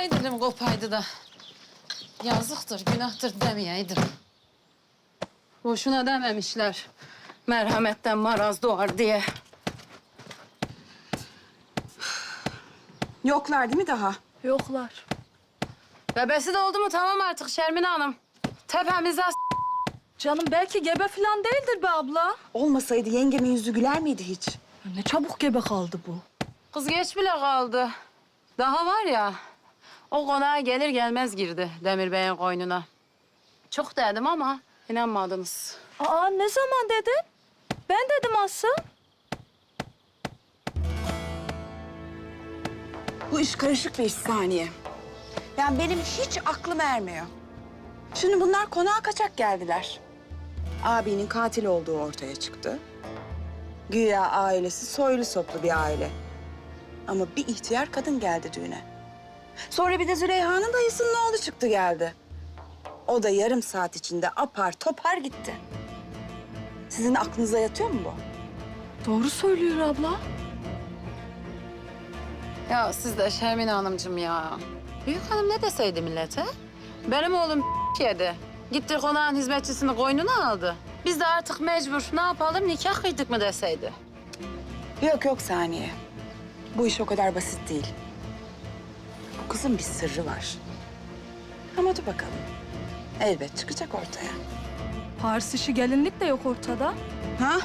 Ay dilim kopaydı da. Yazıktır, günahtır demeyeydim. Boşuna dememişler. Merhametten maraz doğar diye. Yoklar değil mi daha? Yoklar. Bebesi de oldu mu tamam artık Şermin Hanım. Tepemize Canım belki gebe falan değildir be abla. Olmasaydı yengemin yüzü güler miydi hiç? Ne çabuk gebe kaldı bu. Kız geç bile kaldı. Daha var ya, o konağa gelir gelmez girdi Demir Bey'in koynuna. Çok dedim ama inanmadınız. Aa ne zaman dedin? Ben dedim Aslı. Bu iş karışık bir iş saniye. Yani benim hiç aklım ermiyor. Şimdi bunlar konağa kaçak geldiler. Abinin katil olduğu ortaya çıktı. Güya ailesi soylu soplu bir aile. Ama bir ihtiyar kadın geldi düğüne. Sonra bir de Züleyha'nın dayısının oğlu çıktı geldi. O da yarım saat içinde apar topar gitti. Sizin aklınıza yatıyor mu bu? Doğru söylüyor abla. Ya siz de Şermin Hanımcığım ya. Büyük hanım ne deseydi millete? Benim oğlum yedi. Gitti konağın hizmetçisini koynuna aldı. Biz de artık mecbur. Ne yapalım nikah kıydık mı deseydi. Yok yok saniye. Bu iş o kadar basit değil. Kızın bir sırrı var. Ama dur bakalım. Elbet çıkacak ortaya. Pars işi gelinlik de yok ortada. Ha?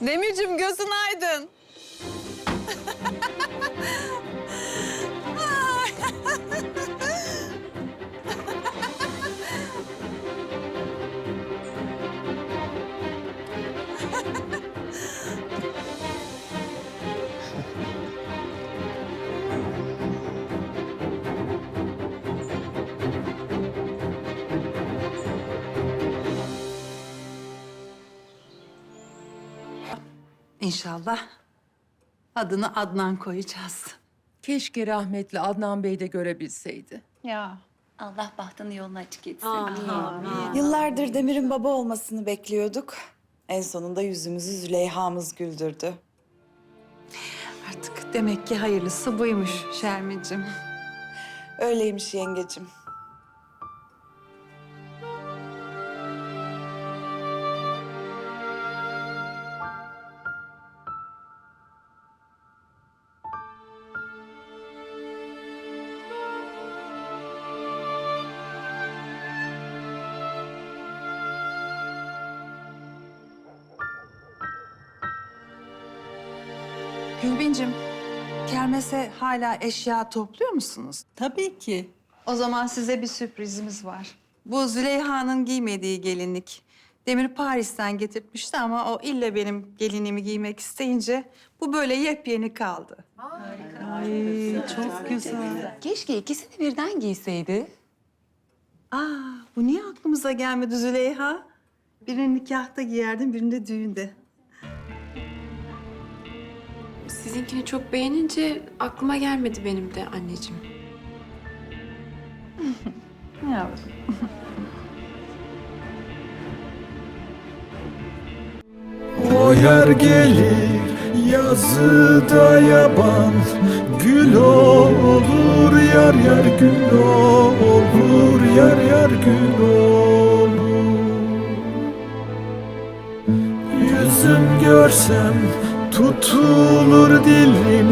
Demircim gözün aydın. İnşallah adını Adnan koyacağız. Keşke rahmetli Adnan Bey de görebilseydi. Allah bahtını yolunu açık etsin. Yıllardır Demir'in baba olmasını bekliyorduk. En sonunda yüzümüzü Züleyha'mız güldürdü. Artık demek ki hayırlısı buymuş Şermin'cim. Öyleymiş yengecim. Gülbincim, kermese hala eşya topluyor musunuz? Tabii ki. O zaman size bir sürprizimiz var. Bu Züleyha'nın giymediği gelinlik. Demir Paris'ten getirtmişti ama o ille benim gelinimi giymek isteyince bu böyle yepyeni kaldı. Çok güzel. Keşke ikisini birden giyseydi. Aa, bu niye aklımıza gelmedi Züleyha? Birini nikahta giyerdin, birini de düğünde. Sizinkini çok beğenince aklıma gelmedi benim de anneciğim. Yavrum. O yer gelir yazıda yaban Gül olur yar yar gül olur Yar yar gül olur Yüzüm görsem tutulur dilim